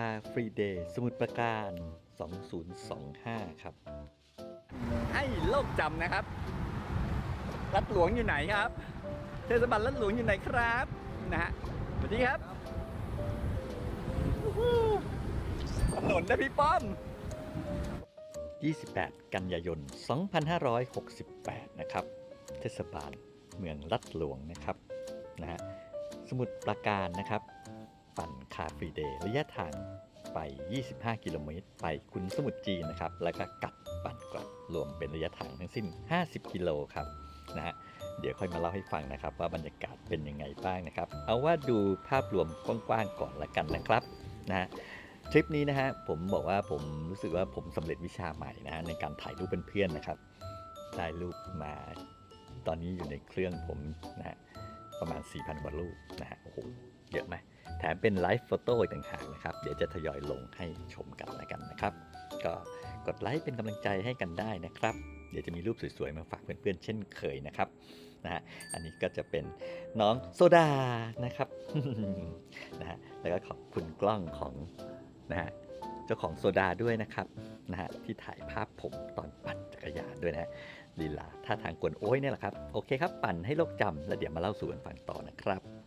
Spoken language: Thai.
าฟรีเดย์สมุทรปราการ 2025 ครับ ให้โลกจำนะครับ รัดหลวงอยู่ไหนครับ เทศบาลรัดหลวงอยู่ไหนครับนะฮะสวัสดีครับวู้ฮู้ถนนนะพี่ป้อม 28 กันยายน 2568 นะครับ เทศบาลเมืองลัดหลวงนะครับนะฮะสมุทรปราการนะครับ ปั่นคาฟรีเดย์ระยะทางไป 25 กิโลเมตร ไปคุณสมุทรจีนนะครับ แล้วก็กลับปั่นกลับรวมเป็นระยะทางทั้งสิ้น 50 กิโลครับนะฮะเดี๋ยวค่อยมาเล่าให้ฟังนะครับว่าบรรยากาศเป็นยังไงบ้างนะครับ เอาว่าดูภาพรวมกว้างๆก่อนละกันนะครับนะฮะทริปนี้นะฮะผมบอกว่าผมรู้สึกว่าผมสำเร็จวิชาใหม่นะฮะในการถ่ายรูปเป็นเพื่อนนะครับ ได้รูปมาตอนนี้อยู่ในเครื่องผมนะฮะประมาณ 4,000กว่ารูปนะฮะโอ้โห มเป็นไลฟ์โฟโต้อีกต่างหากนะครับ เดี๋ยวจะทยอยลงให้ชมกันแล้วกันนะครับ ก็กดไลค์เป็นกำลังใจให้กันได้นะครับ เดี๋ยวจะมีรูปสวยๆ มาฝากเพื่อนๆ เช่นเคยนะครับนะฮะอันนี้ก็จะเป็นน้องโซดานะครับนะฮะแล้วก็ขอบคุณกล้องของนะฮะเจ้าของโซดาด้วยนะครับนะฮะที่ถ่ายภาพผมตอนปั่นจักรยานด้วยนะฮะลีลาท่าทางกวนโอ้ยเนี่ยแหละครับ โอเคครับ ปั่นให้โลกจำแล้วเดี๋ยวมาเล่าสู่กันฟังต่อนะครับ